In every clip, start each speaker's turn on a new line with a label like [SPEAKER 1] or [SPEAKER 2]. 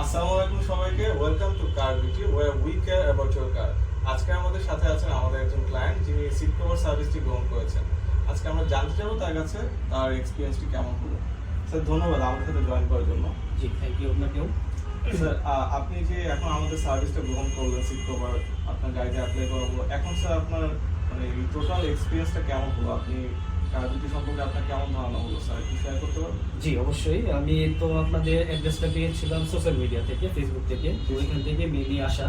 [SPEAKER 1] আসসালামু আলাইকুম সবাইকে। Welcome to car beauty war we care about your car আজকে আমাদের সাথে আছেন আমাদের একজন ক্লায়েন্ট যিনি সিট কভার সার্ভিসটি গ্রহণ করেছেন। আজকে আমরা জানতে চাবো তার কাছে তার এক্সপিরিয়েন্সটি কেমন হলো। স্যার ধন্যবাদ আমাদের সাথে জয়েন করার জন্য।
[SPEAKER 2] জি থ্যাংক ইউ আপনাকেও।
[SPEAKER 1] স্যার আপনি যে এখন আমাদের সার্ভিসটা গ্রহণ করলেন সিট কভার আপনার গাড়িতে অ্যাপ্লাই করা হলো এখন স্যার আপনার মানে টোটাল এক্সপিরিয়েন্সটা কেমন হলো? আপনি বিটি সম্পর্কে আপনার কেমন ধারণা হলো? স্যার একটু শেয়ার করতে পারবেন?
[SPEAKER 2] জি অবশ্যই। আমি তো আপনাদের অ্যাড্রেসটা পেয়েছিলাম সোশ্যাল মিডিয়া থেকে ফেসবুক থেকে। তো ওইখান থেকে মেনলি আসা।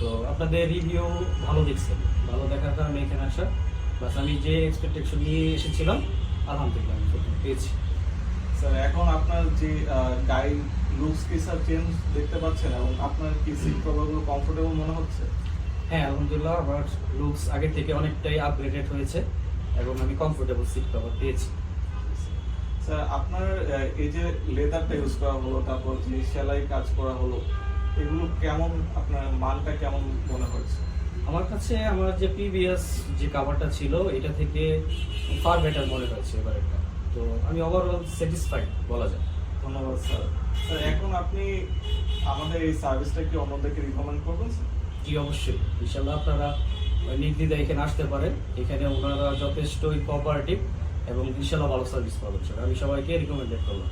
[SPEAKER 2] তো আপনাদের রিভিউ ভালো দেখছেন। ভালো দেখার কারণে এখানে আসা। বাস আমি যে এক্সপেকটেশন নিয়ে এসেছিলাম আলহামদুলিল্লাহ আমি পেয়েছি।
[SPEAKER 1] স্যার এখন আপনার যে আহ, গাড়ি লুকস কি স্যার চেঞ্জ দেখতে পাচ্ছেন? এবং আপনার কি সিট কভারগুলো কমফোর্টেবল মনে হচ্ছে?
[SPEAKER 2] হ্যাঁ আলহামদুলিল্লাহ আমার লুকস আগে থেকে অনেকটাই আপগ্রেডেড হয়েছে। এবং আমি কমফোর্টেবল সিট কভার পেয়েছি।
[SPEAKER 1] স্যার আপনার এই যে লেদারটা ইউজ করা হলো তারপর যে সেলাই কাজ করা হলো এগুলো কেমন আপনার মানটা কেমন মনে হয়েছে
[SPEAKER 2] আমার কাছে আমার যে প্রিভিয়াস যে কাভারটা ছিল এটা থেকে ফার বেটার মনে হয়েছে এবার একটা। তো আমি ওভারঅল স্যাটিসফাইড বলা যায়।
[SPEAKER 1] ধন্যবাদ স্যার স্যার এখন আপনি আমাদের এই সার্ভিসটা কি অন্যদেরকে রিকমেন্ড করবেন স্যার
[SPEAKER 2] জি অবশ্যই। ইনশাল্লাহ আপনারা নির্দ্বিধা এখানে আসতে পারেন। এখানে ওনারা যথেষ্টই কোঅপারেটিভ এবং ইনশাল্লাহ ভালো সার্ভিস পাবেন স্যার আমি সবাইকে রিকমেন্ডেড করলাম।